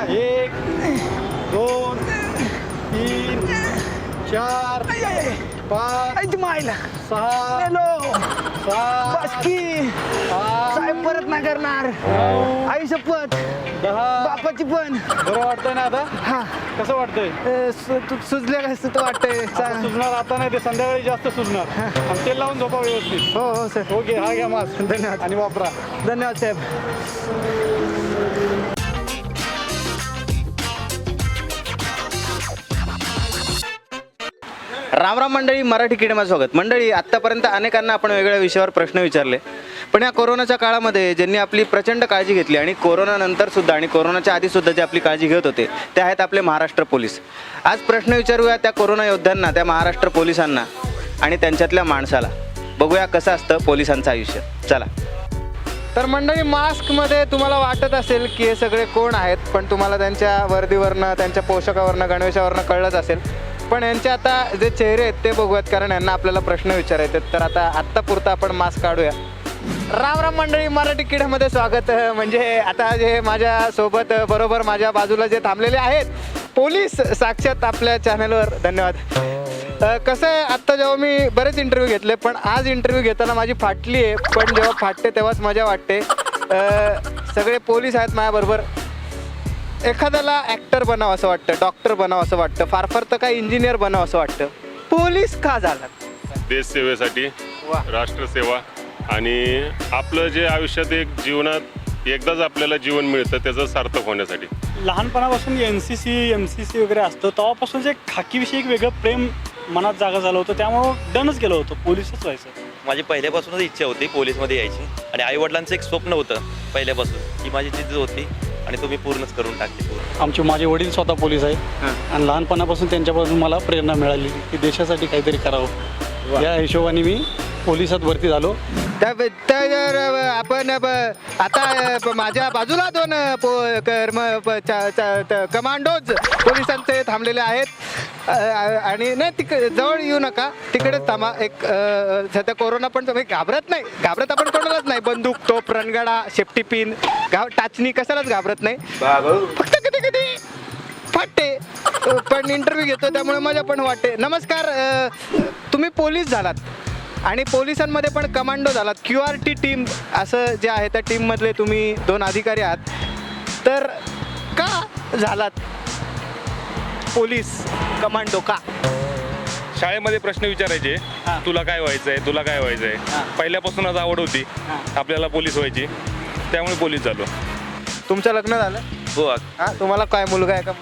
एक दोन तीन चार पाच मायला. सहा हॅलो. सात बास्की आठ साहेब परत नाही करणार. नऊ आई शपथ दहा. बापाची पण. बरं वाटतंय ना आता? हा. कसं वाटतंय? अ, सु- तू तर वाटतंय. आता चा- सुजणार आता नाही ते संध्याकाळी जास्त सुजणार. आणि तेल लावून झोपा व्यवस्थित. हो हो सर. ओके हा घ्या मास्क. धन्यवाद. आणि वापरा. धन्यवाद साहेब. रामराम मंडळी मराठी किडेमा स्वागत. मंडळी आत्तापर्यंत अनेकांना आपण वेगळ्या विषयावर प्रश्न विचारले. पण या कोरोनाच्या काळामध्ये ज्यांनी आपली प्रचंड काळजी घेतली आणि कोरोनानंतर सुद्धा आणि कोरोनाच्या आधी सुद्धा जे आपली काळजी घेत होते ते आहेत आपले महाराष्ट्र पोलीस. आज प्रश्न विचारूया त्या कोरोना योद्ध्यांना त्या महाराष्ट्र पोलिसांना आणि त्यांच्यातल्या माणसाला. बघूया कसं असतं पोलिसांचं आयुष्य. चला. तर मंडळी मास्कमध्ये तुम्हाला वाटत असेल की हे सगळे कोण आहेत पण तुम्हाला त्यांच्या वर्दीवरनं त्यांच्या पोषकावरनं गणवेशावरनं कळलंच असेल. पण यांचे आता जे चेहरे आहेत ते बघूयात कारण यांना आपल्याला प्रश्न विचारायचे आहेत. तर आता आत्ता पुरता आपण मास्क काढूया. राम राम मंडळी मराठी किड्यामध्ये स्वागत. म्हणजे आता जे माझ्या सोबत बरोबर माझ्या बाजूला जे थांबलेले आहेत पोलीस साक्षात आपल्या चॅनलवर धन्यवाद. कसं आहे आत्ता जेव्हा मी बरेच इंटरव्ह्यू घेतले पण आज इंटरव्ह्यू घेताना माझी फाटली आहे. पण जेव्हा फाटते तेव्हाच मजा वाटते. सगळे पोलीस आहेत माझ्याबरोबर. एखाद्याला ॲक्टर बनावं असं वाटतं डॉक्टर बनावं असं वाटतं फार फार तर काय इंजिनियर बनावं असं वाटतं. पोलीस का झालात देश सेवेसाठी वा. राष्ट्रसेवा आणि आपलं जे आयुष्यात एक जीवनात एकदाच आपल्याला जीवन मिळतं त्याचं सार्थक होण्यासाठी. लहानपणापासून N C C M C C वगैरे असतं तेव्हापासून जे खाकीविषयी एक वेगळं प्रेम मनात जागा झालं होतं त्यामुळं डनच केलं होतं पोलिसच व्हायचं. माझी पहिल्यापासूनच इच्छा होती पोलीसमध्ये यायची आणि आईवडिलांचं एक स्वप्न होतं पहिल्यापासून की माझी जिद्द होती आणि तो मी पूर्णच करून टाकते पूर्ण. आमचे माझे वडील स्वतः पोलीस आहेत. आणि लहानपणापासून त्यांच्यापासून मला प्रेरणा मिळाली की देशासाठी काहीतरी करावं. या हिशोबाने मी पोलिसात भरती झालो. त्या जर आपण ब- आता ब- माझ्या बाजूला दोन पो- कर्म प- चा- चा- त- कमांडोज पोलिसांचे थांबलेले आहेत. आणि नाही तिक जवळ येऊ नका. तिकडेच थांबा. एक सध्या कोरोना पण तुम्ही घाबरत नाही. घाबरत आपण कोणालाच नाही. बंदूक तोप रणगाडा शेफ्टी पिन घाव टाचणी कशालाच घाबरत नाही. फक्त कधी कधी फाटते पण इंटरव्ह्यू घेतो त्यामुळे मजा पण वाटते. नमस्कार तुम्ही पोलीस झालात. आणि पोलिसांमध्ये पण कमांडो झालात. क्यू आर टी टीम असं जे आहे त्या टीममधले तुम्ही दोन अधिकारी आहात. तर का झालात पोलीस? कमांडो का शाळेमध्ये प्रश्न विचारायचे तुला काय व्हायचंय तुला काय व्हायचंय? पहिल्यापासूनच आवड होती. आपल्याला पोलीस व्हायची. त्यामुळे पोलीस झालो. तुमचं लग्न झालं? हो. हां तुम्हाला काय मुलगा आहे का?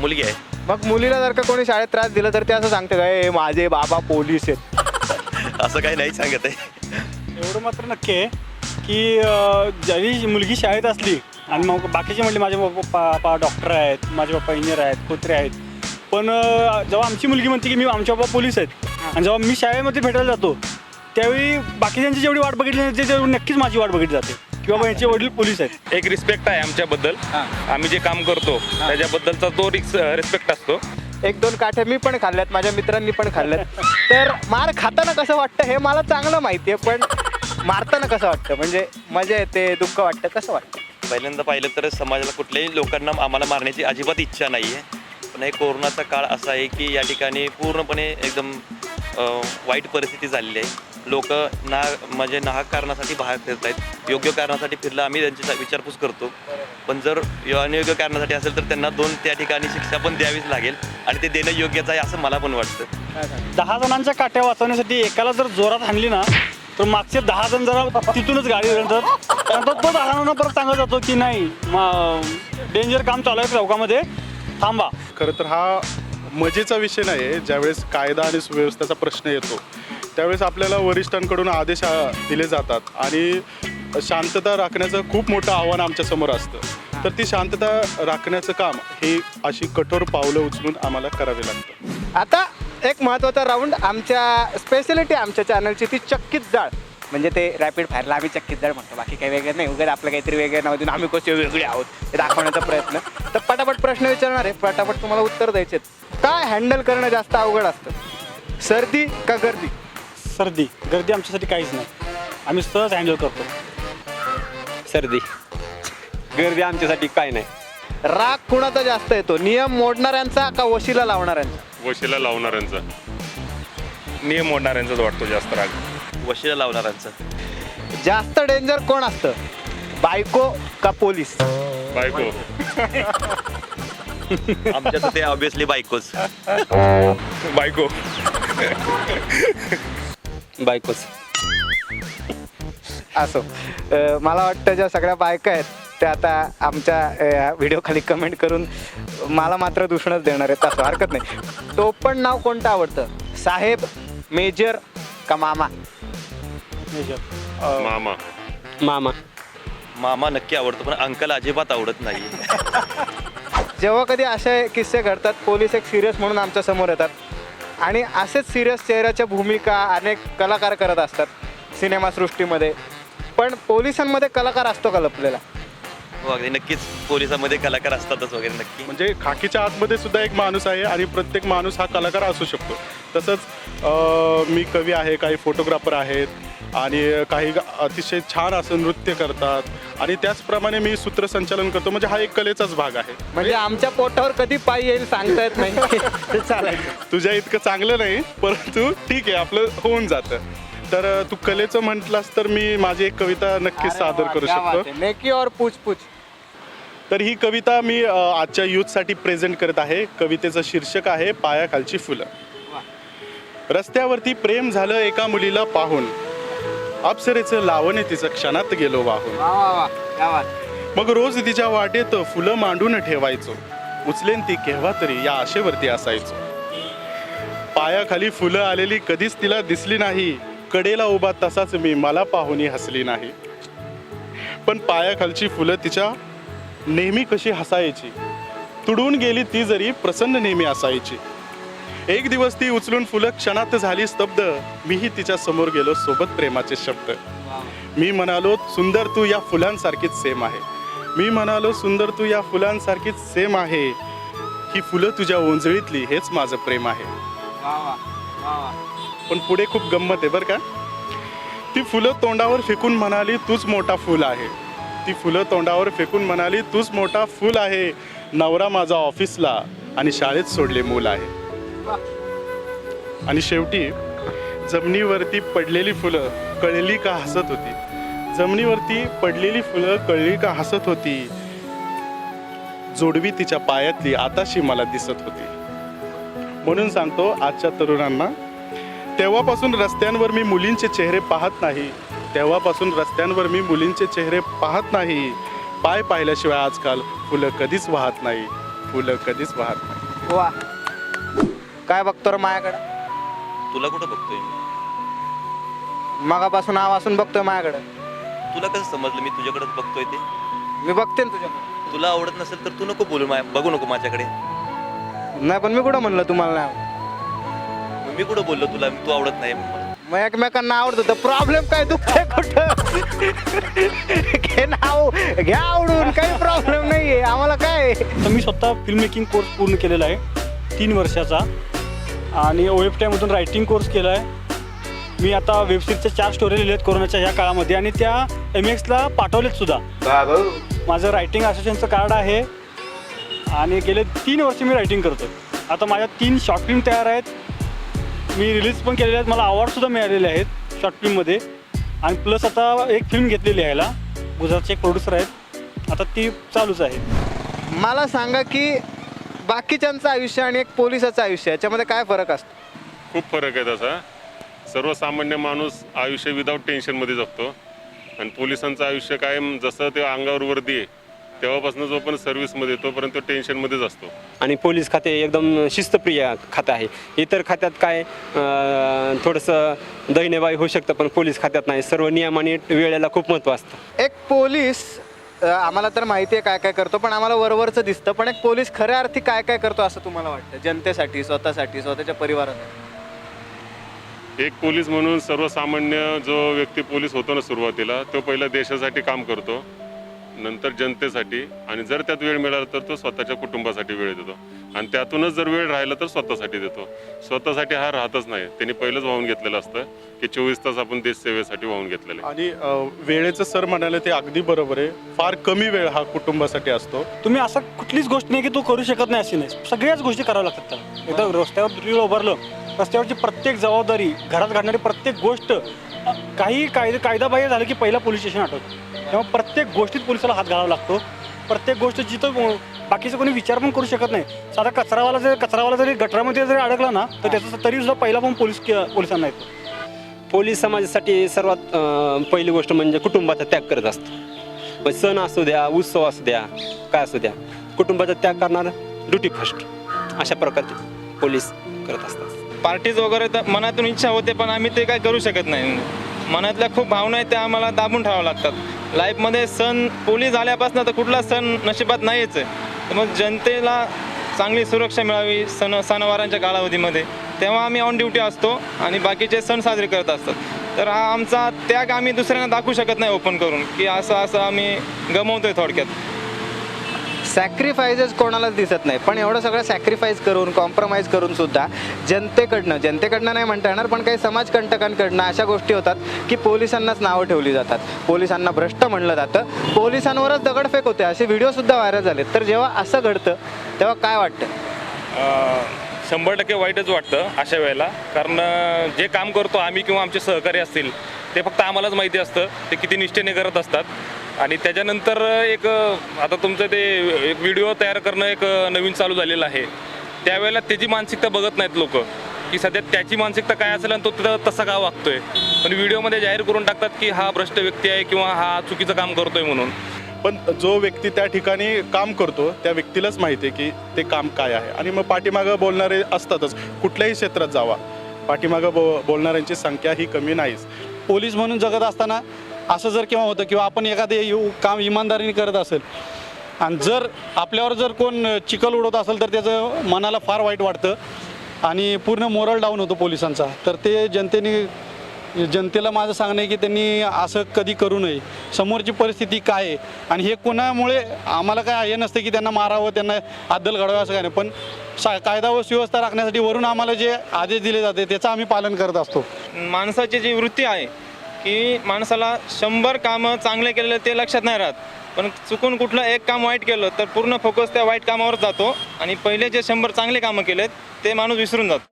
मुलगी आहे. मग मुलीला जर का कोणी शाळेत त्रास दिला तर ते असं सांगते काय माझे बाबा पोलीस आहेत. असं काही नाही सांगत आहे. एवढं मात्र नक्की आहे की अं, जरी मुलगी शाळेत असली आणि मग बाकीचे म्हणले माझे पप्पा पप्पा डॉक्टर आहेत माझे पप्पा इंजिनियर आहेत कुत्रे आहेत. पण जेव्हा आमची मुलगी म्हणते की मी आमचे पप्पा पोलीस आहेत आणि जेव्हा मी शाळेमध्ये भेटायला जातो त्यावेळी बाकीच्यांची जेवढी वाट बघितली जाते तेवढी नक्कीच माझी वाट बघितली जाते. की बाबा यांचे वडील पोलीस आहेत. एक रिस्पेक्ट आहे आमच्याबद्दल. आम्ही जे काम करतो त्याच्याबद्दलचा तो रिस्पेक्ट असतो. एक दोन काठ्या मी पण खाल्ल्यात माझ्या मित्रांनी पण खाल्ल्यात. तर मार खाताना कसं वाटतं हे मला चांगलं माहिती आहे पण मारताना कसं वाटतं? म्हणजे मजा येते दुःख वाटतं कसं वाटतं? पहिल्यांदा पाहिलं तर समाजाला कुठल्याही लोकांना आम्हाला मारण्याची अजिबात इच्छा नाही आहे पण हे कोरोनाचा काळ असा आहे की या ठिकाणी पूर्णपणे एकदम वाईट परिस्थिती झालेली आहे. लोक ना म्हणजे नाहक कारणासाठी बाहेर फिरत आहेत योग्य कारणासाठी फिरलं आम्ही त्यांची विचारपूस करतो. पण जर अनयोग्य अनियोग्य कारणासाठी असेल तर त्यांना दोन त्या ठिकाणी शिक्षा पण द्यावीच लागेल आणि ते देणं योग्यच आहे असं मला पण वाटतं. दहा जणांच्या काट्या वाचवण्यासाठी एकाला जर जोरात हाणली ना तर मागचे दहा जण जरा तिथूनच गाडी तो दहा जणांना परत सांगत जातो की नाही डेंजर काम चालू आहे चौकामध्ये थांबा. खरं तर हा मजेचा विषय नाही आहे ज्यावेळेस कायदा आणि सुव्यवस्थेचा प्रश्न येतो त्यावेळेस आपल्याला वरिष्ठांकडून आदेश दिले जातात. आणि शांतता राखण्याचं खूप मोठं आव्हान आमच्यासमोर असतं. तर ती शांतता राखण्याचं काम हे अशी कठोर पावलं उचलून आम्हाला करावे लागतं. आता एक महत्त्वाचा राऊंड आमच्या स्पेशलिटी आमच्या चॅनलची ती चक्कीत जाळ. म्हणजे ते रॅपिड फायरला आम्ही चक्कीत जाळ म्हणतो बाकी काही वेगळं नाही उगाच आपलं काहीतरी वेगळं नाव देऊन आम्ही कसे वेगळे आहोत हे दाखवण्याचा प्रयत्न. तर पटापट प्रश्न विचारणार आहे पटापट तुम्हाला उत्तर द्यायचे काय हँडल करणं जास्त अवघड असतं? सर्दी का गर्दी? सर्दी. गर्दी आमच्यासाठी काहीच नाही. आम्ही सहज हँडल करतो. सर्दी. गर्दी आमच्यासाठी काय नाही. राग कुणाचा जास्त येतो? नियम मोडणाऱ्यांचा का वशीला लावणाऱ्यांचा? वशीला लावणाऱ्यांचा. नियम मोडणाऱ्यांचाच वाटतो जास्त राग. वशीला लावणाऱ्यांचं जास्त डेंजर कोण असतं? बायको का पोलीस? बायको. आमच्यात ते ऑब्विसली बायकोच. बायको. बायकोच. असो. अं, मला वाटतं ज्या सगळ्या बायका आहेत त्या आता आमच्या व्हिडिओ खाली कमेंट करून मला मात्र दूषणच देणार आहेत असं हरकत नाही. तो पण नाव कोणतं आवडतं? साहेब मेजर का मामा? मामा. मामा. मामा नक्की आवडतो पण अंकल अजिबात आवडत नाही. जेव्हा कधी असे किस्से घडतात पोलीस एक सिरियस म्हणून आमच्यासमोर येतात. आणि असेच सिरियस चेहऱ्याच्या भूमिका अनेक कलाकार करत असतात सिनेमासृष्टीमध्ये. पण पोलिसांमध्ये कलाकार असतो का लपलेला? हो अगदी. नक्कीच पोलिसामध्ये कलाकार असतातच वगैरे नक्की. म्हणजे खाकीच्या आतमध्ये सुद्धा एक माणूस आहे आणि प्रत्येक माणूस हा कलाकार असू शकतो. तसंच अं, मी कवी आहे काही फोटोग्राफर आहेत आणि काही ग- अतिशय छान असं नृत्य करतात आणि त्याचप्रमाणे मी सूत्रसंचालन करतो. म्हणजे हा एक कलेचाच भाग आहे. म्हणजे आमच्या पोटावर कधी पाय येईल सांगता येत नाही. ते चालायचं तुझ्या इतकं चांगलं नाही परंतु ठीक आहे आपलं होऊन जातं. तर तू कलेचं म्हटलास तर मी माझी एक कविता नक्कीच सादर करू शकतो. नेकी और पूछ पूछ तर ही कविता मी अ, आजच्या यूथसाठी प्रेझेंट करत आहे. कवितेचं शीर्षक आहे पायाखालची फुलं. रस्त्यावरती प्रेम झालं एका मुलीला पाहून. अप्सरेचं लावणे तिचं क्षणात गेलो वाहून. वा वा वा. क्या बात. मग रोज तिच्या वाटेत फुलं मांडून ठेवायचो. उचलेन ती केव्हा तरी या आशेवरती असायचो. पायाखाली फुलं आलेली कधीच तिला दिसली नाही. कडेला उभा तसाच मी मला पाहुणी हसली नाही. पण पायाखालची फुलं तिच्या नेहमी कशी हसायची? तुडून गेली ती जरी प्रसन्न नेहमी असायची. एक दिवस ती उचलून फुलं क्षणात झाली स्तब्ध मीही तिच्या समोर गेलो सोबत प्रेमाचे शब्द. मी म्हणालो सुंदर तू या फुलांसारखीच सेम आहे. मी म्हणालो सुंदर तू या फुलांसारखीच सेम आहे. ही फुलं तुझ्या ओंजळीतली हेच माझं प्रेम आहे. वा वा वा वा. पण पुढे खूप गंमत आहे बरं का? ती फुलं तोंडावर फेकून म्हणाली तूच मोठा फुल आहे. ती फुलं तोंडावर फेकून म्हणाली तूच मोठा फुल आहे नवरा माझा ऑफिसला आणि शाळेत सोडले मूल आहे. आणि शेवटी जमिनीवरती पडलेली फुलं कळली का हसत होती? जमिनीवरती पडलेली फुलं कळली का हसत होती? जोडवी तिच्या पायातली आताशी मला दिसत होती. म्हणून सांगतो आजच्या तरुणांना तेव्हापासून रस्त्यांवर मी मुलींचे चेहरे पाहत नाही. तेव्हापासून रस्त्यांवर मी मुलींचे चेहरे पाहत नाही. पाय पाहिल्याशिवाय आजकाल फुलं कधीच वाहत नाही. फुलं कधीच वाहत नाही. वा. काय बघतो रे माझ्याकडे? तुला कुठं बघतोय मी? मगापासून आवासून बघतोय माझ्याकडे. तुला कसं समजलं मी तुझ्याकडेच बघतोय ते? मी बघते ना तुझ्याकडे. तुला आवडत नसेल तर तू नको बोलू मा- बघू नको माझ्याकडे. नाही पण मी कुठं म्हणलं तुम्हाला नाही मी कुठं बोललो तुला? तू आवडत नाही म्हणून. मग एकमेकांना आवडत होतं प्रॉब्लेम काय? दुखतंय कुठं? घे नाव घ्या आवडून काही प्रॉब्लेम नाहीये. आम्हाला काय? तर मी स्वतः फिल्म मेकिंग कोर्स पूर्ण केलेला आहे. तीन वर्षाचा. आणि ओ एफ टीमधून रायटिंग कोर्स केला आहे. मी आता वेबसिरीजच्या चार स्टोरी लिहिल्या आहेत कोरोनाच्या ह्या काळामध्ये. आणि त्या एम एक्सला पाठवलेत सुद्धा. माझं रायटिंग असोसिएशनचं कार्ड आहे. आणि गेले तीन वर्ष मी रायटिंग करतो आता माझ्या तीन शॉर्ट फिल्म तयार आहेत. मी रिलीज पण केलेले आहेत. मला अवॉर्डसुद्धा मिळालेले आहेत शॉर्ट फिल्ममध्ये आणि प्लस आता एक फिल्म घेतलेली आहे याला. गुजरातचे एक प्रोड्युसर आहेत. आता ती चालूच आहे. मला सांगा की बाकीच्यांचं आयुष्य आणि एक पोलिसाचं आयुष्य याच्यामध्ये काय फरक असतो? खूप फरक आहे तसा. सर्वसामान्य माणूस आयुष्य विदाऊट टेन्शनमध्ये जगतो. आणि पोलिसांचं आयुष्य कायम जसं ते अंगावर वर्दी आहे तेव्हापासून जो पण सर्व्हिसमध्ये तोपर्यंत तो टेन्शनमध्येच असतो. आणि पोलीस खाते एकदम शिस्तप्रिय खातं आहे. इतर खात्यात काय अं, थोडंसं दहिनेबाई होऊ शकतं पण पोलीस खात्यात नाही. सर्व नियम आणि वेळेला खूप महत्त्व असतं. एक पोलीस अ, आम्हाला तर माहिती आहे काय काय करतो पण आम्हाला वरवरचं दिसतं. पण एक पोलीस खऱ्या अर्थी काय काय करतो असं तुम्हाला वाटतं? जनतेसाठी स्वतःसाठी स्वतःच्या परिवारासाठी. एक पोलीस म्हणून सर्वसामान्य जो व्यक्ती पोलीस होतो ना सुरुवातीला तो पहिला देशासाठी काम करतो. नंतर जनतेसाठी आणि जर त्यात वेळ मिळाला तर तो स्वतःच्या कुटुंबासाठी वेळ देतो. आणि त्यातूनच जर वेळ राहिला तर स्वतःसाठी देतो. स्वतःसाठी हा राहतच नाही. त्यांनी पहिलंच वाहून घेतलेलं असतं की चोवीस तास आपण देश सेवेसाठी वाहून घेतलेले आणि वेळेचं सर म्हणाले ते अगदी बरोबर आहे. फार कमी वेळ हा कुटुंबासाठी असतो. तुम्ही असं कुठलीच गोष्ट नाही की तो करू शकत नाही अशी नाही. सगळ्याच गोष्टी कराव्या लागतात त्याला. एकदा रस्त्यावर उभारलं. रस्त्यावरची प्रत्येक जबाबदारी घरात घडणारी प्रत्येक गोष्ट काही कायदा कायदाबाह्य झालं की पहिला पोलीस स्टेशन आठवतं. तेव्हा प्रत्येक गोष्टीत पोलिसाला हात घालावा लागतो. प्रत्येक गोष्ट जिथं बाकीचं कोणी विचार पण करू शकत नाही. साधा कचरावाला जर कचरावाला जरी गटरामध्ये जरी अडकला ना तर त्याचा तरी सुद्धा पहिला पण पोलीस पोलिसांना येतो. पोलीस समाजासाठी सर्वात अं, पहिली गोष्ट म्हणजे कुटुंबाचा त्याग करत असतो. मग सण असू द्या उत्सव असू द्या काय असू द्या कुटुंबाचा त्याग करणार ड्युटी फर्स्ट. अशा प्रकारचे पोलीस करत असतात. पार्टीज वगैरे तर मनातून इच्छा होते पण आम्ही ते काय करू शकत नाही. मनातल्या खूप भावना आहेत त्या आम्हाला दाबून ठेवाव्या लागतात. लाईफमध्ये सण पोलीस आल्यापासून तर कुठला सण नशिबात नाहीच आहे. तर मग जनतेला चांगली सुरक्षा मिळावी सण सणवारांच्या कालावधीमध्ये. तेव्हा आम्ही ऑन ड्युटी असतो आणि बाकीचे सण साजरे करत असतात. तर हा आमचा त्याग आम्ही दुसऱ्यांना दाखवू शकत नाही ओपन करून की असं असं आम्ही गमवतोय थोडक्यात. सॅक्रिफायसेस कोणालाच दिसत नाही. पण एवढं सगळं सॅक्रिफाईस करून कॉम्प्रोमाइज करून सुद्धा जनतेकडनं जनतेकडनं नाही म्हणता येणार पण काही समाजकंटकांकडनं अशा गोष्टी होतात की पोलिसांनाच नावं ठेवली जातात. पोलिसांना भ्रष्ट म्हणलं जातं. पोलिसांवरच दगडफेक होते. असे व्हिडिओ सुद्धा व्हायरल झाले तर जेव्हा असं घडतं तेव्हा काय वाटतं? शंभर टक्के वाईटच वाटतं अशा वेळेला. कारण जे काम करतो आम्ही किंवा आमचे सहकारी असतील ते फक्त आम्हालाच माहिती असतं. ते किती निष्ठेने करत असतात. आणि त्याच्यानंतर एक आता तुमचं ते एक व्हिडिओ तयार करणं एक नवीन चालू झालेलं आहे. त्यावेळेला त्याची मानसिकता बघत नाहीत लोक. की सध्या त्याची मानसिकता काय असेल आणि तो तिथं तसा का वागतोय? पण व्हिडिओमध्ये जाहीर करून टाकतात की हा भ्रष्ट व्यक्ती आहे किंवा हा चुकीचं काम करतोय म्हणून. पण जो व्यक्ती त्या ठिकाणी काम करतो त्या व्यक्तीलाच माहिती आहे की ते काम काय आहे. आणि मग पाठीमागं बोलणारे असतातच. कुठल्याही क्षेत्रात जावा. पाठीमागं बो बोलणाऱ्यांची संख्या ही कमी नाहीच. पोलीस म्हणून जगत असताना असं जर केव्हा होतं किंवा आपण एखादे काम इमानदारीने करत असेल आणि जर आपल्यावर जर कोण चिखल उडवत असेल तर त्याचं मनाला फार वाईट वाटतं आणि पूर्ण मोरल डाऊन होतो पोलिसांचा. तर ते जनतेने जनतेला माझं सांगणं आहे की त्यांनी असं कधी करू नये. समोरची परिस्थिती काय आहे? आणि हे कोणामुळे आम्हाला काय हे नसतं की त्यांना मारावं त्यांना अद्दल घडावं असं काय नाही. पण सा कायदा व सुव्यवस्था राखण्यासाठी वरून आम्हाला जे आदेश दिले जाते त्याचं आम्ही पालन करत असतो. माणसाची जी वृत्ती आहे की माणसाला शंभर कामं चांगले केलेले ते लक्षात नाही राहत. पण चुकून कुठलं एक काम वाईट केलं तर पूर्ण फोकस त्या वाईट कामावर जातो आणि पहिले जे शंभर चांगले कामं केलेत ते माणूस विसरून जातो.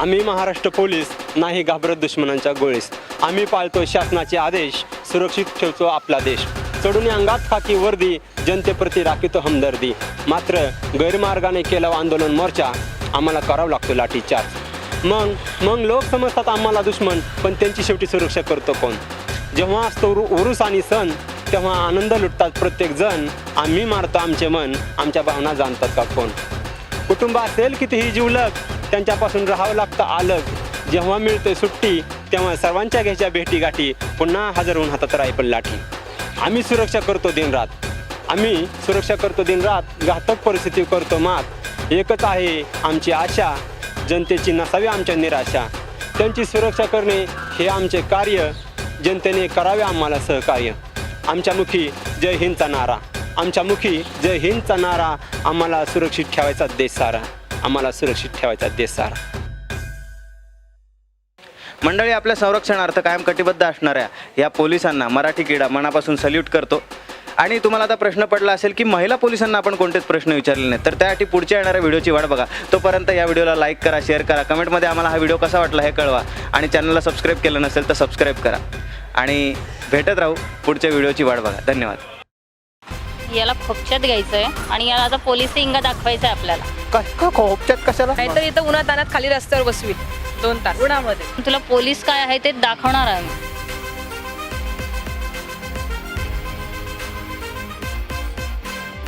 आम्ही महाराष्ट्र पोलीस नाही घाबरत दुश्मनांच्या गोळीस. आम्ही पाळतो शासनाचे आदेश सुरक्षित ठेवतो आपला देश. चढून अंगात खाकी वर्दी जनतेप्रती राखीतो हमदर्दी. मात्र गैरमार्गाने केलं आंदोलन मोर्चा आम्हाला करावं लागतो लाठीचार्ज. मग मग लोक समजतात आम्हाला दुश्मन पण त्यांची शेवटी सुरक्षा करतो कोण? जेव्हा असतो उरुस आणि सण तेव्हा आनंद लुटतात प्रत्येक जण. आम्ही मारतो आमचे मन आमच्या भावना जाणतात का कोण? कुटुंब असेल कितीही जीवलक त्यांच्यापासून राहावं लागतं आलग. जेव्हा मिळते सुट्टी तेव्हा सर्वांच्या घ्यायच्या भेटी गाठी पुन्हा हजर होऊन हातात रायपल लाठी. आम्ही सुरक्षा करतो दिनरात. आम्ही सुरक्षा करतो दिनरात घातक परिस्थिती करतो मात. एकच आहे आमची आशा जनतेची नसावी आमच्या निराशा. त्यांची सुरक्षा करणे हे आमचे कार्य. जनतेने करावे आम्हाला सहकार्य. आमच्या मुखी जय हिंदचा नारा. आमच्या मुखी जय हिंदचा नारा. आम्हाला सुरक्षित ठेवायचा देश सारा. आम्हाला सुरक्षित ठेवायचा देश सारा. मंडळी आपल्या संरक्षणार्थ कायम कटिबद्ध असणाऱ्या या पोलिसांना मराठी क्रीडा मनापासून सल्यूट करतो. आणि तुम्हाला आता प्रश्न पडला असेल की महिला पोलिसांना आपण कोणतेच प्रश्न विचारले नाही तर त्यासाठी पुढच्या येणाऱ्या व्हिडिओची वाट बघा. तोपर्यंत या व्हिडिओला लाईक करा शेअर करा. कमेंटमध्ये आम्हाला हा व्हिडिओ कसा वाटला हे कळवा. आणि चॅनलला सबस्क्राईब केलं नसेल तर सबस्क्राईब करा. आणि भेटत राहू पुढच्या व्हिडिओची वाट बघा. धन्यवाद. याला खोपच्यात घ्यायचं आहे आणि याला आता पोलीस इंगा दाखवायचा आहे आपल्याला खोपच्यात कशाला? नाहीतर इथं उन्हात खाली रस्त्यावर बसवी. दोन तास. उन्हामध्ये तुला पोलीस काय आहे ते दाखवणार आहे.